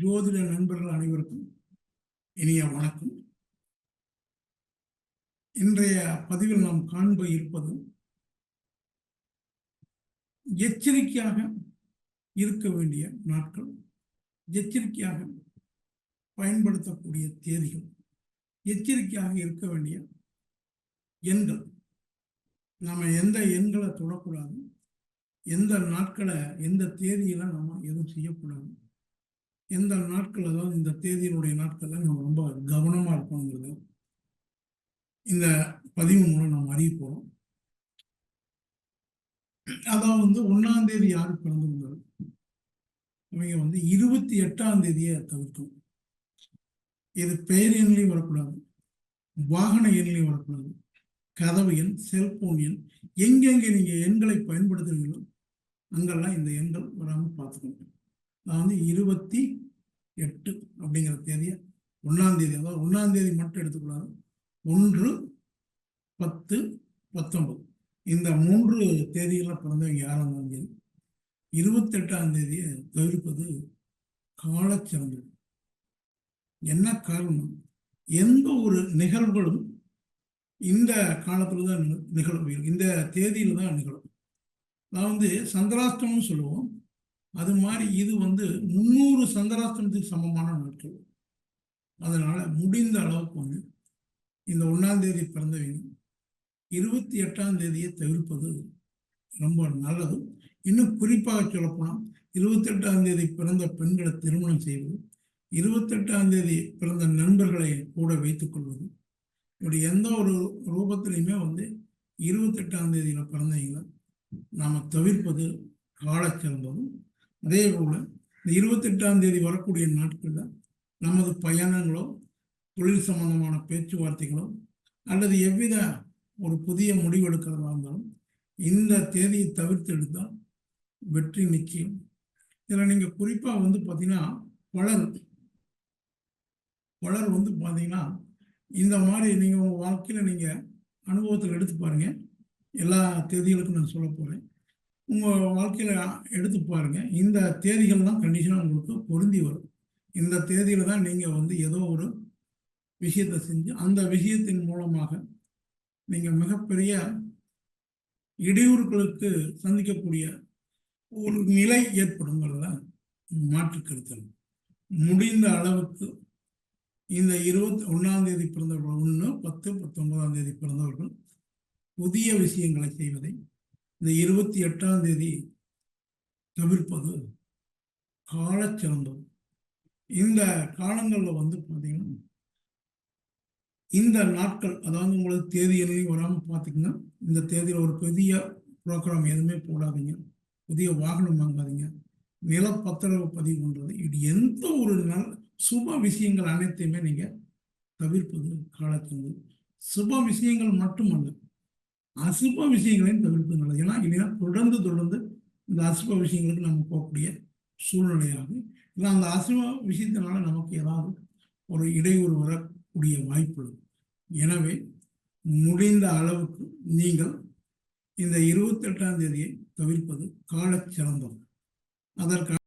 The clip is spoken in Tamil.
ஜோதிட நண்பர்கள் அனைவருக்கும் இனிய வணக்கம். இன்றைய பதிவில் நாம் காண்ப இருப்பது எச்சரிக்கையாக இருக்க வேண்டிய நாட்கள் எச்சரிக்கையாக பயன்படுத்தக்கூடிய தேதிகள் எச்சரிக்கையாக இருக்க வேண்டிய எண்கள். நாம் எந்த எண்களை தொடக்கூடாது எந்த நாட்களை எந்த தேதியில நாம் எதுவும் செய்யக்கூடாது. எந்த நாட்கள் அதாவது இந்த தேதியினுடைய நாட்களில் நம்ம ரொம்ப கவனமாக இருக்கணுங்கிறது இந்த பதிவு மூலம் நாம் அறிய போகிறோம் அதாவது வந்து ஒன்றாம் தேதி யார் பிறந்திருந்தாலும் அவங்க வந்து இருபத்தி எட்டாம் தேதியை தவிர்க்கும் இது பெயர் எண்ணிலையும் வரக்கூடாது வாகன எண்ணிலையும் வரக்கூடாது கதவு எண் செல்போன் எண் எங்கெங்கே நீங்கள் எண்களை பயன்படுத்துகிறீங்களோ அங்கெல்லாம் இந்த எண்கள் வராமல் பார்த்துக்கணும் நான் வந்து இருபத்தி எட்டு அப்படிங்கிற தேதியை ஒன்றாந்தேதி அதாவது ஒன்றாந்தேதி மட்டும் எடுத்துக்கூடாது ஒன்று பத்து பத்தொன்பது. இந்த மூன்று தேதிகளில் பிறந்தவங்க யாரும் இருந்தாலும் இருபத்தெட்டாம் தேதியை தவிர்ப்பது காலச்சிறந்தது. என்ன காரணம்? எந்த ஒரு நிகழ்வுகளும் இந்த காலத்தில் தான் நிகழ்வு இந்த தேதியில் தான் நிகழும். நான் வந்து சந்திராஷ்டமம் சொல்லுவோம். அது மாதிரி இது வந்து முந்நூறு சந்திராஷ்டமத்துக்கு சமமான நாட்கள். அதனால் முடிந்த அளவுக்கு வந்து இந்த ஒன்றாம் தேதி பிறந்தவங்க. இருபத்தி எட்டாம் தேதியை தவிர்ப்பது ரொம்ப நல்லது. இன்னும் குறிப்பாக சொல்லப்போனால் இருபத்தெட்டாம் தேதி பிறந்த பெண்களை திருமணம் செய்வது இருபத்தெட்டாம் தேதி பிறந்த நண்பர்களை கூட வைத்துக் கொள்வது. இப்படி எந்த ஒரு ரூபத்திலையுமே வந்து இருபத்தெட்டாம் தேதியில் பிறந்தவங்களை நாம் தவிர்ப்பது காலச்சிறந்ததும் அதே போல் இந்த இருபத்தெட்டாம் தேதி வரக்கூடிய நாட்களில் நமது பயணங்களோ தொழில் சம்பந்தமான பேச்சுவார்த்தைகளோ அல்லது எவ்வித ஒரு புதிய முடிவு எடுக்கிறதா இருந்தாலும் இந்த தேதியை தவிர்த்து எடுத்தால் வெற்றி நிச்சயம். இதில் நீங்கள் குறிப்பாக வந்து பார்த்தீங்கன்னா பலர் பலர் வந்து பார்த்தீங்கன்னா இந்த மாதிரி நீங்கள் உங்கள் வாழ்க்கையில் நீங்கள் அனுபவத்தில் எடுத்து பாருங்கள் எல்லா தேதிகளுக்கும் நான் சொல்ல போகிறேன் உங்கள் வாழ்க்கையில் எடுத்து பாருங்கள் இந்த தேதிகள் தான் கண்டிஷனாக உங்களுக்கு பொருந்தி வரும். இந்த தேதியில் தான் நீங்கள் வந்து ஏதோ ஒரு விஷயத்தை செஞ்சு அந்த விஷயத்தின் மூலமாக நீங்கள் மிகப்பெரிய இடையூறுகளுக்கு சந்திக்கக்கூடிய ஒரு நிலை ஏற்படுங்கிறத மாற்று கருத்தல் முடிந்த அளவுக்கு இந்த இருபத்தி ஒன்றாம் தேதி பிறந்தவர்கள் ஒன்று பத்து பத்தொன்பதாம் தேதி பிறந்தவர்கள் புதிய விஷயங்களை செய்வதை இந்த இருபத்தி எட்டாம் தேதி தவிர்ப்பது காலச்சிறந்தது இந்த காலங்களில் வந்து பார்த்தீங்கன்னா இந்த நாட்கள் அதாவது உங்களுக்கு தேதி எதுவும் வராமல் பார்த்தீங்கன்னா இந்த தேதியில் ஒரு பெரிய ப்ரோக்ராம் எதுவுமே போடாதீங்க. புதிய வாகனம் வாங்காதீங்க. நிலப்பத்திரவு பதிவு பண்ணுறது இது எந்த ஒரு நல் சுப விஷயங்கள் அனைத்தையுமே நீங்கள் தவிர்ப்பது காலத்தில் சுப விஷயங்கள் மட்டுமல்ல அசுப விஷயங்களையும் தவிர்ப்பது நல்லது. ஏன்னா இல்லைன்னா தொடர்ந்து தொடர்ந்து இந்த அசுப விஷயங்களுக்கு நம்ம போகக்கூடிய சூழ்நிலையாகும் இல்லை அந்த அசுப விஷயத்தினால நமக்கு ஏதாவது ஒரு இடையூறு வரக்கூடிய வாய்ப்பு எனவே முடிந்த அளவுக்கு நீங்கள் இந்த இருபத்தெட்டாம் தேதியை தவிர்ப்பது காலச்சிறந்தது. அதற்காக